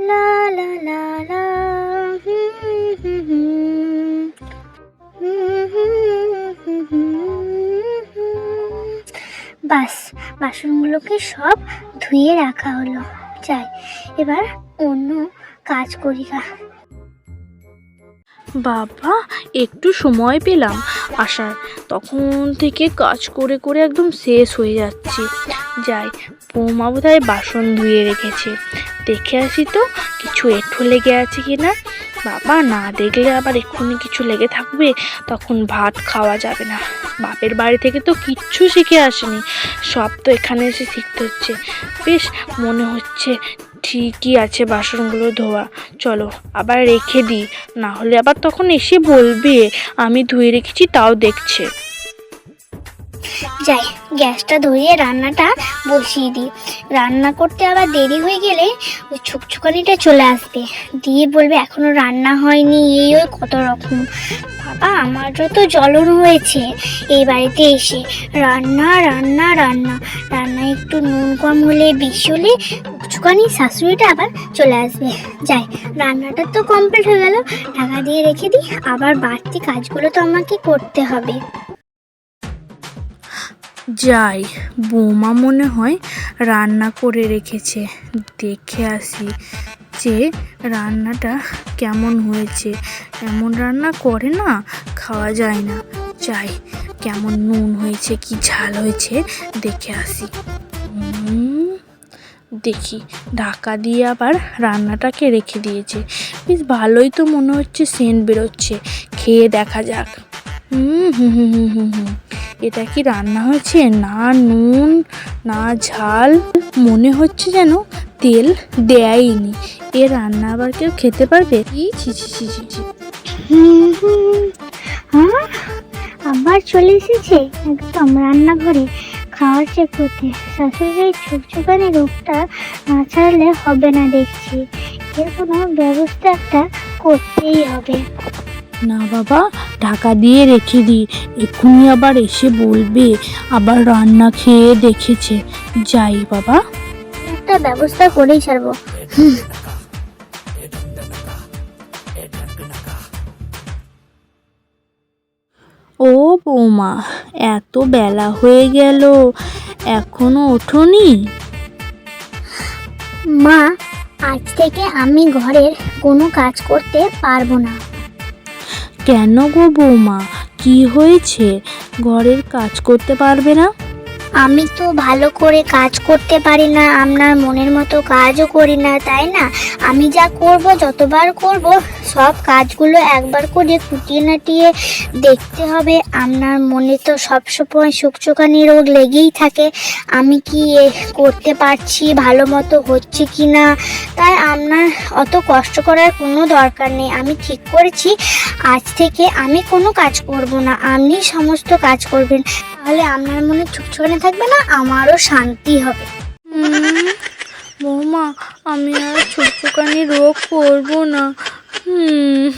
লা লা লা হুম। বাস, বাসনগুলোকে সব ধুয়ে রাখা হলো। যাই, এবার অন্য কাজ করি গা। বাবা, একটু সময় পেলাম। আসার তখন থেকে কাজ করে করে একদম শেষ হয়ে যাচ্ছে। যাই বৌমা বোধহয় বাসন ধুয়ে রেখেছে। দেখে আসি তো, কিছু এঁঠো লেগে আছে কি না বাবা, না দেখলে আবার এক্ষুনি কিছু লেগে থাকবে? তখন ভাত খাওয়া যাবে না। বাপের বাড়ি থেকে তো কিচ্ছু শিখে আসেনি। সব তো এখানে এসে শিখতে হচ্ছে। বেশ, মনে হচ্ছে ঠিকই আছে বাসনগুলো ধোয়া। চলো, আবার রেখে দিই। না হলে আবার তখন এসে বলবে, আমি ধুয়ে রেখেছি, তাও দেখছে। যাই, গ্যাসটা ধরিয়ে রান্নাটা বসিয়ে দিই। রান্না করতে আবার দেরি হয়ে গেলে ওই ছুকছুকানিটা চলে আসবে। দিয়ে বলবে, এখনও রান্না হয়নি, এই ওই কত রকম। বাবা, আমারও তো জ্বলন হয়েছে। এই বাড়িতে এসে রান্না রান্না রান্না। রান্না একটু নুন কম হলে, বেশি হলে ছুকছুকানি শাশুড়িটা আবার চলে আসবে। যাই, রান্নাটা তো কমপ্লিট হয়ে গেল। ঢাকা দিয়ে রেখে দিই। আবার বাড়তি কাজগুলো তো আমাকে করতে হবে। যাই, বৌমা মনে হয় রান্না করে রেখেছে। দেখে আসি যে রান্নাটা কেমন হয়েছে। এমন রান্না করে না, খাওয়া যায় না। যাই, কেমন নুন হয়েছে, কি ঝাল হয়েছে, দেখে আসি। দেখি, ঢাকা দিয়ে আবার রান্নাটাকে রেখে দিয়েছে। বেশ ভালোই তো মনে হচ্ছে সেন্ট বেরোচ্ছে। খেয়ে দেখা যাক। হুম হুম হুম হুম হুম হুম। এটা কি রান্না হয়েছে? না নুন না ঝাল। মনে হচ্ছে যেন তেল দেয়নি। এ রান্না আবার কেউ খেতে পারবে? ই ছি ছি ছি ছি ছি। হুম হুম। আবার চলে এসেছে? একদম রান্নাঘরে। খাওয়ার চেক করতে শাশুড়ির ছুকছুকানি রোগটা না ছাড়লে হবে না দেখছি। এর কোনো ব্যবস্থা একটা করতেই হবে। না বাবা ঢাকা দিয়ে রেখে দিই। এক্ষুনি আবার এসে বলবে আবার রান্না খেয়ে দেখেছে। যাই বাবা। একটা ব্যবস্থা করেই ছাড়বো। ও বৌমা এত বেলা হয়ে গেল এখনও ওঠোনি? মা আজ থেকে আমি ঘরের কোনো কাজ করতে পারব না। কেন গো বৌমা? কি হয়েছে? ঘরের কাজ করতে পারবে না? আমি তো ভালো করে কাজ করতে পারি না, আপনার মনের মতো কাজও করি না, তাই না? আমি যা করব, যতবার করব, সব কাজগুলো একবার করে কুটিয়ে নাটিয়ে দেখতে হবে। আপনার মনে তো সবসময় সুকচোকানি রোগ লেগেই থাকে। আমি কি করতে পারছি, ভালো মতো হচ্ছে কি না? তাই আপনার অত কষ্ট করার কোনো দরকার নেই। আমি ঠিক করেছি, আজ থেকে আমি কোনো কাজ করব না। আপনি সমস্ত কাজ করবেন। তাহলে আপনার মনে ছুকছুকানি থাকবে না? আমারও শান্তি হবে। বৌমা আমি আর ছুকছুকানি রোগ করব না। হুম।